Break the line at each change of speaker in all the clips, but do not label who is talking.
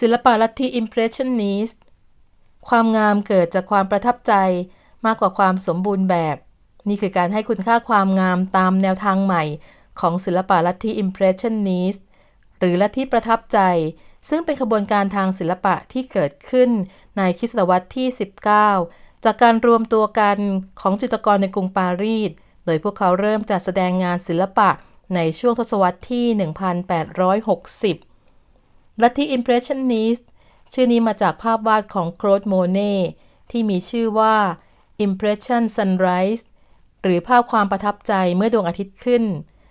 ศิลปะลัทธิ Impressionist ความงามเกิดจากความประทับใจมากกว่าความสมบูรณ์แบบ นี่คือการให้คุณค่าความงามตามแนวทางใหม่ ของศิลปะลัทธิ Impressionist หรือลัทธิประทับใจ ซึ่งเป็นขบวนการทางศิลปะที่เกิดขึ้นในคริสตศตวรรษที่ 19 จากการรวมตัวกันของจิตรกรในกรุงปารีส โดยพวกเขาเริ่มจัดแสดงงานศิลปะในช่วงทศวรรษที่ 1860 ลัทธิ Impressionist ชื่อนี้มาจากภาพวาดของโคลดโมเน่ที่มีชื่อว่า Impression Sunrise หรือภาพความประทับใจเมื่อดวงอาทิตย์ขึ้น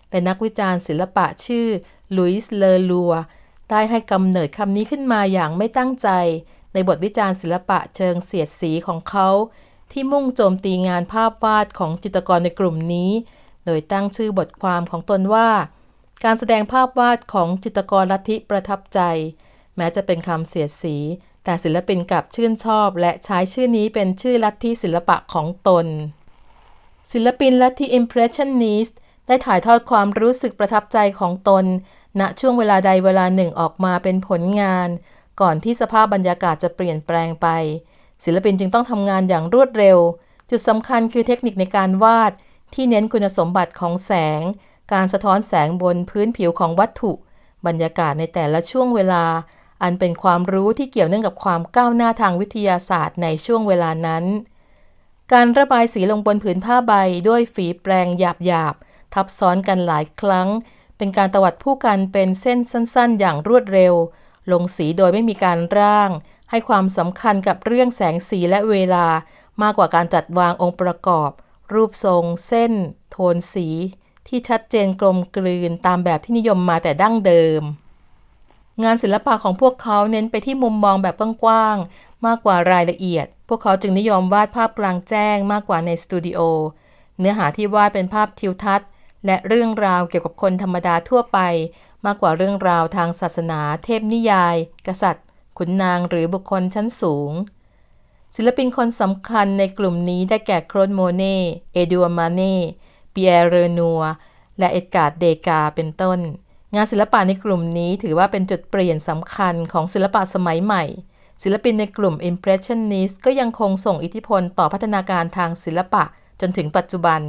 และนักวิจารณ์ศิลปะชื่อลุยส์เลอลัวได้ให้กำเนิดคำนี้ขึ้นมาอย่างไม่ตั้งใจ ในบทวิจารณ์ศิลปะเชิงเสียดสีของเขา ที่มุ่งโจมตีงานภาพวาดของจิตรกรในกลุ่มนี้ โดยตั้งชื่อบทความของตนว่า การแสดงภาพวาดของจิตรกรลัทธิประทับใจ แม้จะเป็นคำเสียดสี แต่ศิลปินกลับชื่นชอบ และใช้ชื่อนี้เป็นชื่อลัทธิศิลปะของตน ศิลปินลัทธิ Impressionist ได้ถ่ายทอดความรู้สึกประทับใจของตน ณช่วงเวลาใดเวลาหนึ่งออกมาเป็นผลงาน ก่อนที่สภาพบรรยากาศจะเปลี่ยนแปลงไป ศิลปินจึงต้องทำงานอย่างรวดเร็ว จุดสำคัญคือเทคนิคในการวาดที่เน้นคุณสมบัติของแสง การสะท้อนแสงบนพื้นผิวของวัตถุ บรรยากาศในแต่ละช่วงเวลา อันเป็นความรู้ที่เกี่ยวเนื่องกับความก้าวหน้าทางวิทยาศาสตร์ในช่วงเวลานั้น การระบายสีลงบนผืนผ้าใบด้วยฝีแปรงหยาบๆ ทับซ้อนกันหลายครั้ง เป็นการตวัดผู้กันเป็นเส้นสั้นๆ อย่างรวดเร็ว ลงสีโดยไม่มีการร่าง ให้ความสำคัญกับเรื่องแสงสีและเวลามากกว่าการจัดวางองค์ประกอบ รูปทรง เส้น โทนสี ที่ชัดเจนกลมกลืนตามแบบที่นิยมมาแต่ดั้งเดิม งานศิลปะของพวกเขาเน้นไปที่มุมมองแบบกว้างๆมากกว่ารายละเอียด พวกเขาจึงนิยมวาดภาพกลางแจ้งมากกว่าในสตูดิโอเนื้อหาที่วาดเป็นภาพทิวทัศน์ และเรื่องราวเกี่ยวกับคนธรรมดาทั่วไป มากกว่าเรื่องราวทางศาสนา เทพนิยาย กษัตริย์ ขุนนางหรือบุคคลชั้นสูง ศิลปินคนสำคัญในกลุ่มนี้ได้แก่โคลดโมเน่เอดัวมาเน่ ปียร์เรนัวและเอ็ดการ์ดเดกาเป็นต้น งานศิลปะในกลุ่มนี้ถือว่าเป็นจุดเปลี่ยนสำคัญของศิลปะสมัยใหม่ ศิลปินในกลุ่ม Impressionist ก็ยังคงส่งอิทธิพลต่อพัฒนาการทางศิลปะจนถึงปัจจุบัน